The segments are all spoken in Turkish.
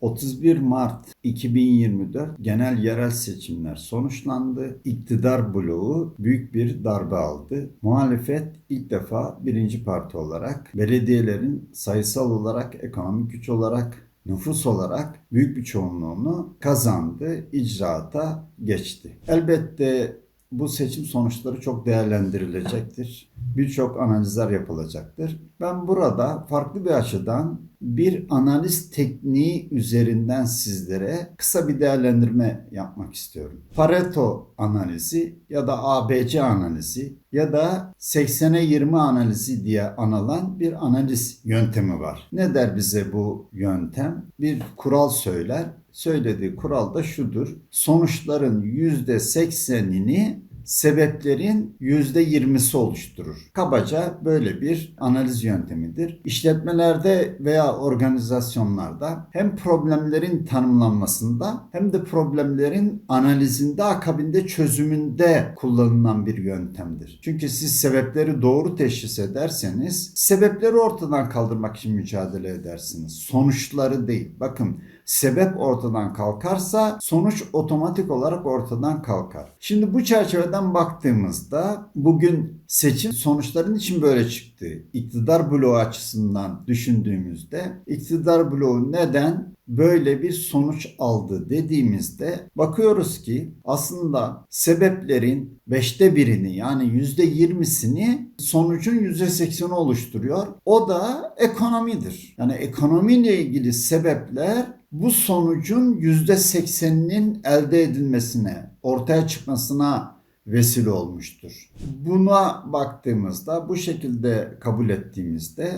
31 Mart 2024 genel yerel seçimler sonuçlandı. İktidar bloğu büyük bir darbe aldı. Muhalefet ilk defa birinci parti olarak belediyelerin sayısal olarak, ekonomik güç olarak nüfus olarak büyük bir çoğunluğunu kazandı, icraata geçti. Elbette bu seçim sonuçları çok değerlendirilecektir. Birçok analizler yapılacaktır. Ben burada farklı bir açıdan bir analiz tekniği üzerinden sizlere kısa bir değerlendirme yapmak istiyorum. Pareto analizi ya da ABC analizi ya da 80'e 20 analizi diye anılan bir analiz yöntemi var. Ne der bize bu yöntem? Bir kural söyler. Söylediği kural da şudur. Sonuçların %80'ini sebeplerin %20'si oluşturur. Kabaca böyle bir analiz yöntemidir. İşletmelerde veya organizasyonlarda hem problemlerin tanımlanmasında hem de problemlerin analizinde akabinde çözümünde kullanılan bir yöntemdir. Çünkü siz sebepleri doğru teşhis ederseniz sebepleri ortadan kaldırmak için mücadele edersiniz. Sonuçları değil. Bakın sebep ortadan kalkarsa sonuç otomatik olarak ortadan kalkar. Şimdi bu çerçeveden baktığımızda bugün seçim sonuçların için böyle çıktı. İktidar bloğu açısından düşündüğümüzde iktidar bloğu neden böyle bir sonuç aldı dediğimizde bakıyoruz ki aslında sebeplerin beşte birini yani yüzde yirmisini sonucun yüzde sekseni oluşturuyor. O da ekonomidir. Yani ekonomiyle ilgili sebepler bu sonucun yüzde sekseninin elde edilmesine, ortaya çıkmasına vesile olmuştur. Buna baktığımızda, bu şekilde kabul ettiğimizde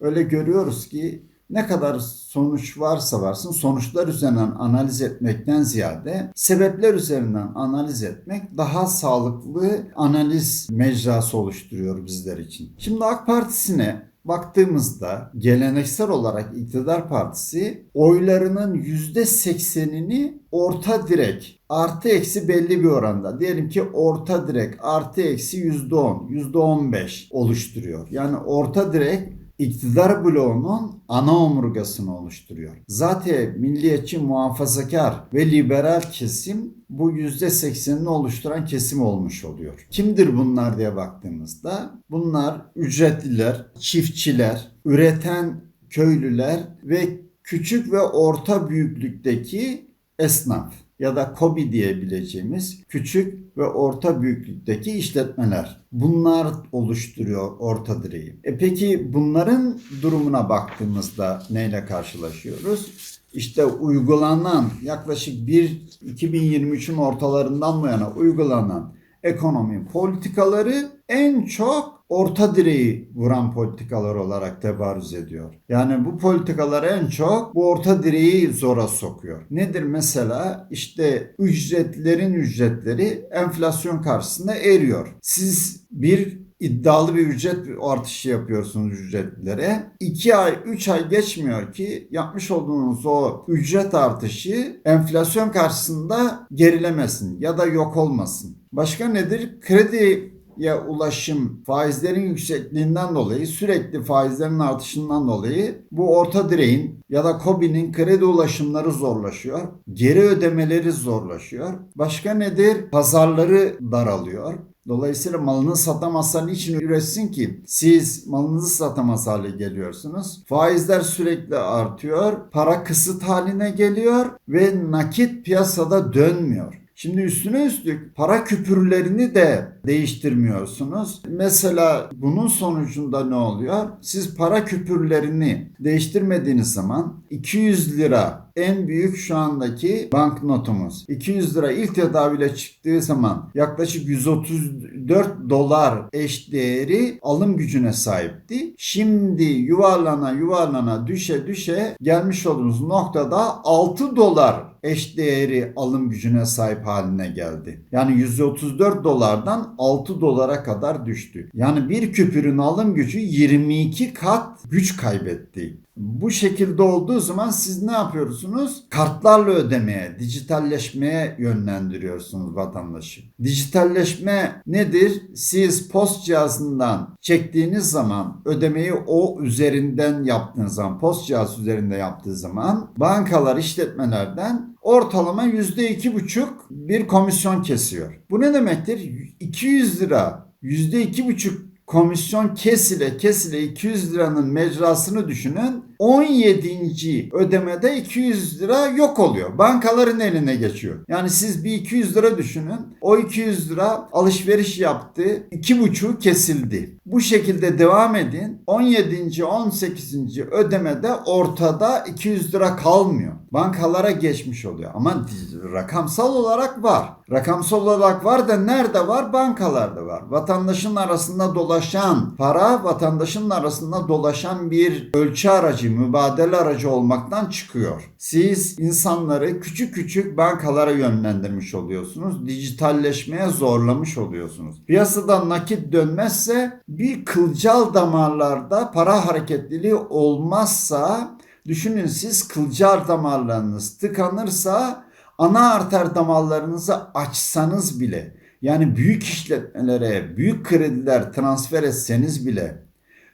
öyle görüyoruz ki ne kadar sonuç varsa varsın sonuçlar üzerinden analiz etmekten ziyade sebepler üzerinden analiz etmek daha sağlıklı analiz mecrası oluşturuyor bizler için. Şimdi AK Partisi'ne baktığımızda geleneksel olarak iktidar partisi oylarının %80'ini orta direk artı eksi belli bir oranda diyelim ki orta direk artı eksi %10 %15 oluşturuyor. Yani orta direk iktidar bloğunun ana omurgasını oluşturuyor. Zaten milliyetçi, muhafazakar ve liberal kesim bu %80'ini oluşturan kesim olmuş oluyor. Kimdir bunlar diye baktığımızda bunlar ücretliler, çiftçiler, üreten köylüler ve küçük ve orta büyüklükteki esnaf ya da KOBİ diyebileceğimiz küçük ve orta büyüklükteki işletmeler. Bunlar oluşturuyor orta direği. E peki bunların durumuna baktığımızda neyle karşılaşıyoruz? İşte uygulanan yaklaşık bir 2023'ün ortalarından bu yana uygulanan ekonomi politikaları en çok orta direği vuran politikalar olarak tebarüz ediyor. Yani bu politikalar en çok bu orta direği zora sokuyor. Nedir mesela? İşte ücretlerin ücretleri enflasyon karşısında eriyor. Siz bir iddialı bir ücret artışı yapıyorsunuz ücretlere. 2 ay, 3 ay geçmiyor ki yapmış olduğunuz o ücret artışı enflasyon karşısında gerilemesin ya da yok olmasın. Başka nedir? Kredi ya ulaşım faizlerin yüksekliğinden dolayı sürekli faizlerin artışından dolayı bu orta direğin ya da KOBİ'nin kredi ulaşımları zorlaşıyor. Geri ödemeleri zorlaşıyor. Başka nedir? Pazarları daralıyor. Dolayısıyla malını satamazsa niçin üretsin ki? Siz malınızı satamaz hale geliyorsunuz. Faizler sürekli artıyor. Para kısıt haline geliyor ve nakit piyasada dönmüyor. Şimdi üstüne üstlük para küpürlerini de değiştirmiyorsunuz. Mesela bunun sonucunda ne oluyor? Siz para küpürlerini değiştirmediğiniz zaman 200 lira en büyük şu andaki banknotumuz. 200 lira ilk tedavile çıktığı zaman yaklaşık 134 dolar eş değeri alım gücüne sahipti. Şimdi yuvarlana yuvarlana düşe düşe gelmiş olduğumuz noktada 6 dolar eş değeri alım gücüne sahip haline geldi. Yani 134 dolardan 6 dolara kadar düştü. Yani bir küpürün alım gücü 22 kat güç kaybetti. Bu şekilde olduğu zaman siz ne yapıyorsunuz? Kartlarla ödemeye, dijitalleşmeye yönlendiriyorsunuz vatandaşı. Dijitalleşme nedir? Siz post cihazından çektiğiniz zaman ödemeyi o üzerinden yaptığınız zaman, post cihazı üzerinde yaptığı zaman bankalar işletmelerden ortalama %2,5 bir komisyon kesiyor. Bu ne demektir? 200 lira %2,5 komisyon kesile kesile 200 liranın mecrasını düşünün. 17. ödemede 200 lira yok oluyor. Bankaların eline geçiyor. Yani siz bir 200 lira düşünün. O 200 lira alışveriş yaptı. 2,5 kesildi. Bu şekilde devam edin. 17. 18. ödemede ortada 200 lira kalmıyor. Bankalara geçmiş oluyor. Ama rakamsal olarak var. Rakamsal olarak var da nerede var? Bankalarda var. Vatandaşın arasında dolaşan para, vatandaşın arasında dolaşan bir ölçü aracı, mübadele aracı olmaktan çıkıyor. Siz insanları küçük küçük bankalara yönlendirmiş oluyorsunuz. Dijitalleşmeye zorlamış oluyorsunuz. Piyasada nakit dönmezse bir kılcal damarlarda para hareketliliği olmazsa düşünün siz kılcal damarlarınız tıkanırsa ana arter damarlarınızı açsanız bile yani büyük işletmelere büyük krediler transfer etseniz bile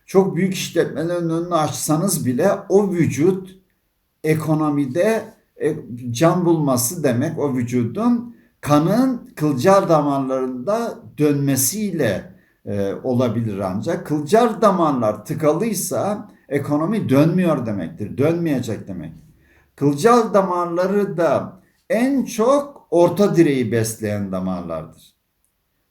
çok büyük işletmelerin önünü açsanız bile o vücut ekonomide e, can bulması demek o vücudun kanın kılcal damarlarında dönmesiyle e, olabilir ancak kılcal damarlar tıkalıysa ekonomi dönmüyor demektir. Dönmeyecek demek. Kılcal damarları da en çok orta direği besleyen damarlardır.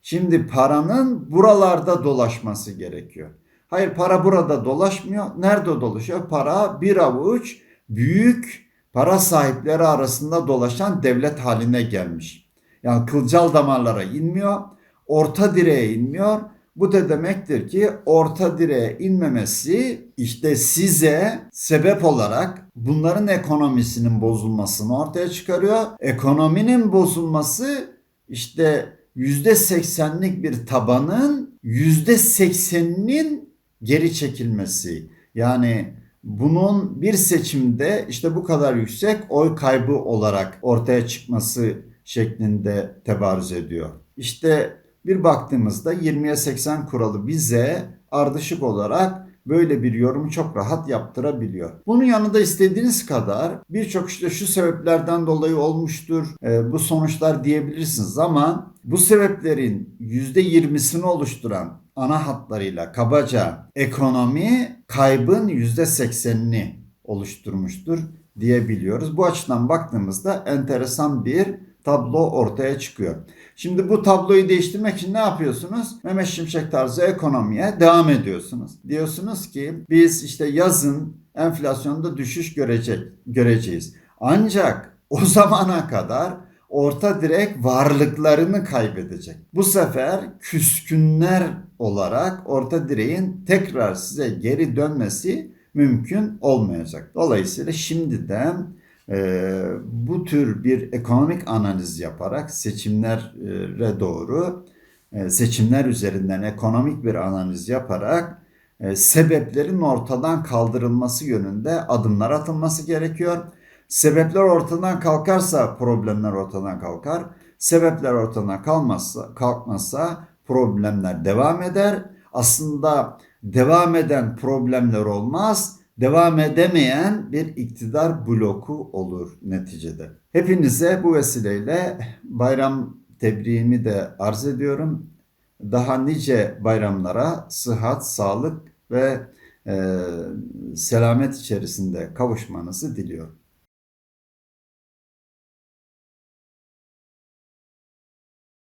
Şimdi paranın buralarda dolaşması gerekiyor. Hayır para burada dolaşmıyor. Nerede dolaşıyor? Para bir avuç büyük para sahipleri arasında dolaşan devlet haline gelmiş. Yani kılcal damarlara inmiyor, orta direğe inmiyor. Bu da demektir ki orta direğe inmemesi işte size sebep olarak bunların ekonomisinin bozulmasını ortaya çıkarıyor. Ekonominin bozulması işte %80'lik bir tabanın %80'inin geri çekilmesi. Yani bunun bir seçimde işte bu kadar yüksek oy kaybı olarak ortaya çıkması şeklinde tebarüz ediyor. İşte bir baktığımızda 20'ye 80 kuralı bize ardışık olarak böyle bir yorumu çok rahat yaptırabiliyor. Bunun yanında istediğiniz kadar birçok işte şu sebeplerden dolayı olmuştur e, bu sonuçlar diyebilirsiniz ama bu sebeplerin %20'sini oluşturan ana hatlarıyla kabaca ekonomi kaybın %80'ini oluşturmuştur diyebiliyoruz. Bu açıdan baktığımızda enteresan bir tablo ortaya çıkıyor. Şimdi bu tabloyu değiştirmek için ne yapıyorsunuz? Mehmet Şimşek tarzı ekonomiye devam ediyorsunuz. Diyorsunuz ki biz işte yazın enflasyonda düşüş görecek, göreceğiz. Ancak o zamana kadar orta direk varlıklarını kaybedecek. Bu sefer küskünler olarak orta direğin tekrar size geri dönmesi mümkün olmayacak. Dolayısıyla şimdiden e, bu tür bir ekonomik analiz yaparak seçimlere doğru e, seçimler üzerinden ekonomik bir analiz yaparak e, sebeplerin ortadan kaldırılması yönünde adımlar atılması gerekiyor. Sebepler ortadan kalkarsa problemler ortadan kalkar. Sebepler ortadan kalmazsa, kalkmazsa problemler devam eder. Aslında devam eden problemler olmaz. Devam edemeyen bir iktidar bloku olur neticede. Hepinize bu vesileyle bayram tebriğimi de arz ediyorum. Daha nice bayramlara sıhhat, sağlık ve e, selamet içerisinde kavuşmanızı diliyorum.